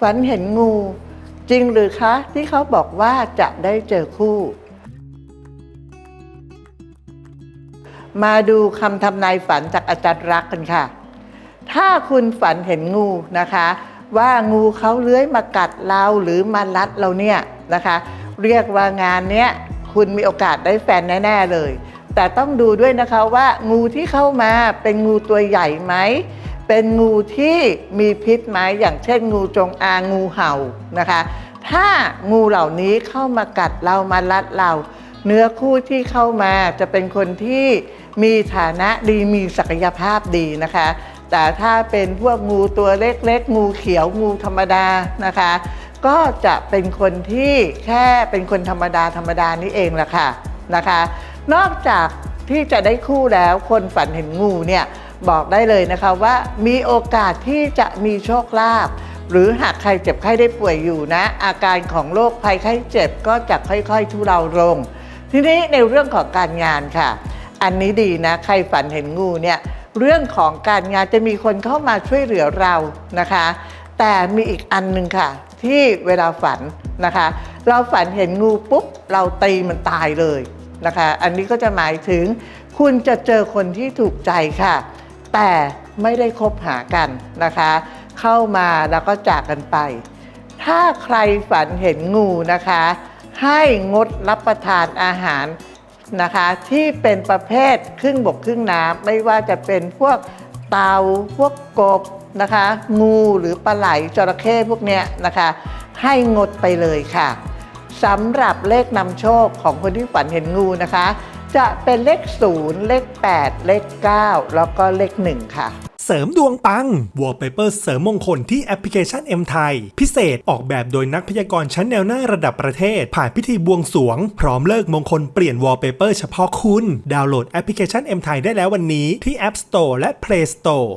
ฝันเห็นงู จริงหรือคะ ที่เขาบอกว่าจะได้เจอคู่ มาดูคำทำนายฝันจากอาจารย์รักกันค่ะ ถ้าคุณฝันเห็นงูนะคะ ว่างูเขาเลื้อยมากัดเราหรือมารัดเราเนี่ยนะคะ เรียกว่างานเนี้ยคุณมีโอกาสได้แฟนแน่ ๆ เลย แต่ต้องดูด้วยนะคะว่างูที่เข้ามาเป็นงูตัวใหญ่ไหม เป็นงูที่มีพิษไหมอย่างเช่น งูจงอางงูเห่านะคะ ถ้างูเหล่านี้เข้ามากัดเรามารัดเรา เนื้อคู่ที่เข้ามาจะเป็นคนที่มีฐานะดีมีศักยภาพดีนะคะ แต่ถ้าเป็นพวกงูตัวเล็กๆ งูเขียวงูธรรมดานะคะ ก็จะเป็นคนที่แค่เป็นคนธรรมดาธรรมดานี่เองแหละค่ะนะคะ นอกจากที่จะได้คู่แล้วคนฝันเห็นงูเนี่ย บอกได้เลยนะคะว่ามีโอกาสที่จะมีโชคลาภหรือหากใครเจ็บไข้ได้ป่วยอยู่นะ อาการของโรคภัยไข้เจ็บก็จะค่อยๆทุเลาลง ทีนี้ในเรื่องของการงานค่ะ อันนี้ดีนะ ใครฝันเห็นงูเนี่ยเรื่องของการงานจะมีคนเข้ามาช่วยเหลือเรานะคะ แต่มีอีกอันหนึ่งค่ะ ที่เวลาฝันนะคะ เราฝันเห็นงูปุ๊บ เราตีมันตายเลยนะคะ อันนี้ก็จะหมายถึง คุณจะเจอคนที่ถูกใจค่ะ แต่ไม่ได้คบหากันนะคะ เข้ามาแล้วก็จากกันไป ถ้าใครฝันเห็นงูนะคะ ให้งดรับประทานอาหารนะคะ ที่เป็นประเภทครึ่งบกครึ่งน้ำไม่ว่าจะเป็นพวกเตาพวกกบนะคะ งูหรือปลาไหลจระเข้พวกเนี้ยนะคะ ให้งดไปเลยค่ะสำหรับเลขนำโชคของคนที่ฝันเห็นงูนะคะ จะเป็นเลข 0 เลข 8 เลข 9 แล้วก็เลข 1 ค่ะ เสริมดวงปัง Wallpaper เสริมมงคลที่แอปพลิเคชัน M ไทยพิเศษออกแบบโดยนักพยากรณ์ชั้นแนวหน้าระดับประเทศ ผ่านพิธีบวงสวง พร้อมเลิกมงคลเปลี่ยน Wallpaper เฉพาะคุณ ดาวน์โหลดแอปพลิเคชัน M ไทยได้แล้ววันนี้ที่ App Store และ Play Store